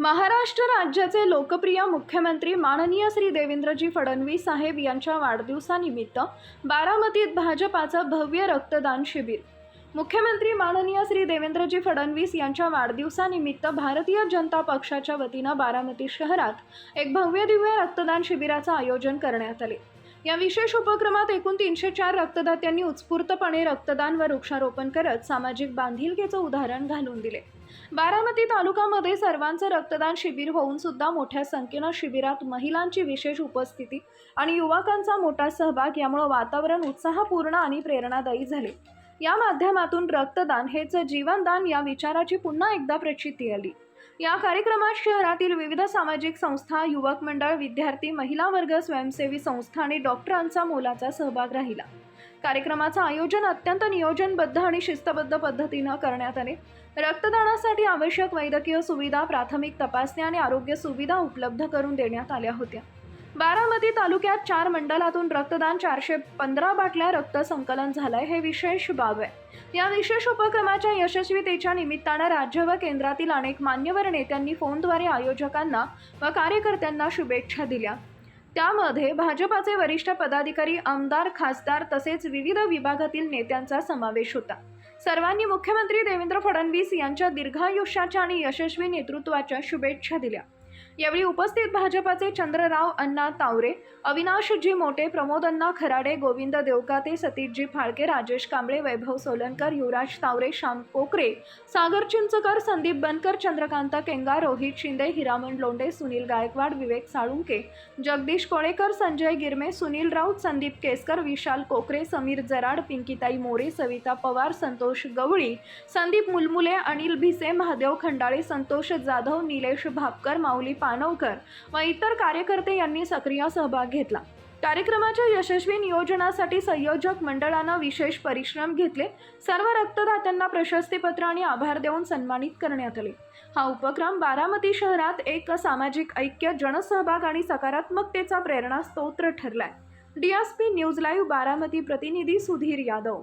महाराष्ट्र राज्याचे लोकप्रिय मुख्यमंत्री माननीय श्री देवेंद्रजी फडणवीस साहेब यांच्या वाढदिवसानिमित्त बारामतीत भाजपाचं भव्य रक्तदान शिबिर. मुख्यमंत्री माननीय श्री देवेंद्रजी फडणवीस यांच्या वाढदिवसानिमित्त भारतीय जनता पक्षाच्या वतीनं बारामती शहरात एक भव्य दिव्य रक्तदान शिबिराचं आयोजन करण्यात आले. या विशेष उपक्रमात एकूण तीनशे चार रक्तदात्यांनी उत्स्फूर्तपणे रक्तदान व वृक्षारोपण करत सामाजिक बांधिलकीचं उदाहरण घालून दिले. बारामती तालुक्यामध्ये सर्वांचं रक्तदान शिबिर होऊन सुद्धा मोठ्या संख्येनं शिबिरात महिलांची विशेष उपस्थिती आणि युवकांचा मोठा सहभाग यामुळे वातावरण उत्साहपूर्ण आणि प्रेरणादायी झाले. या माध्यमातून रक्तदान हेच जीवनदान या विचाराची पुन्हा एकदा प्रचिती आली. या कार्यक्रमात शहरातील विविध सामाजिक संस्था युवक मंडळ विद्यार्थी महिला वर्ग स्वयंसेवी संस्था आणि डॉक्टरांचा मोलाचा सहभाग राहिला. कार्यक्रमाचं आयोजन अत्यंत नियोजनबद्ध आणि शिस्तबद्ध पद्धतीनं करण्यात आले. रक्तदानासाठी आवश्यक वैद्यकीय सुविधा प्राथमिक तपासणी आणि आरोग्य सुविधा उपलब्ध करून देण्यात आल्या होत्या. बारामती तालुक्यात चार मंडलातून रक्तदान चारशे पंधरा बाटल्या रक्त संकलन झालंय हे विशेष बाब आहे. या विशेष उपक्रमाच्या यशस्वीतेच्या निमित्तानं राज्य व केंद्रातील अनेक मान्यवर नेत्यांनी फोनद्वारे आयोजकांना व कार्यकर्त्यांना शुभेच्छा दिल्या. त्यामध्ये भाजपाचे वरिष्ठ पदाधिकारी आमदार खासदार तसेच विविध विभागातील नेत्यांचा समावेश होता. सर्वांनी मुख्यमंत्री देवेंद्र फडणवीस यांच्या दीर्घायुष्याच्या आणि यशस्वी नेतृत्वाच्या शुभेच्छा दिल्या. यावेळी उपस्थित भाजपाचे चंद्रराव अण्णा तावरे अविनाशजी मोटे प्रमोद अण्णा खराडे गोविंद देवकाते सतीशजी फाळके राजेश कांबळे वैभव सोलनकर युवराज तावरे श्याम कोकरे सागर चिंचकर संदीप बनकर चंद्रकांत केंगा रोहित शिंदे हिरामण लोंडे सुनील गायकवाड विवेक साळुंके जगदीश कोळेकर संजय गिरमे सुनील राऊत संदीप केसकर विशाल कोकरे समीर जराड पिंकीताई मोरे सविता पवार संतोष गवळी संदीप मुलमुले अनिल भिसे महादेव खंडाळे संतोष जाधव निलेश भापकर माऊली पानवकर व इतर कार्यकर्ते यांनी सक्रिय सहभाग घेतला. कार्यक्रमाच्या यशस्वी नियोजनासाठी संयोजक मंडळानं विशेष परिश्रम घेतले. सर्व रक्तदात्यांना प्रशस्तीपत्र आणि आभार देऊन सन्मानित करण्यात आले. हा उपक्रम बारामती शहरात एक सामाजिक ऐक्य जनसहभाग आणि सकारात्मकतेचा प्रेरणा स्तोत्र ठरलाय. डीएसपी न्यूज लाईव्ह बारामती प्रतिनिधी सुधीर यादव.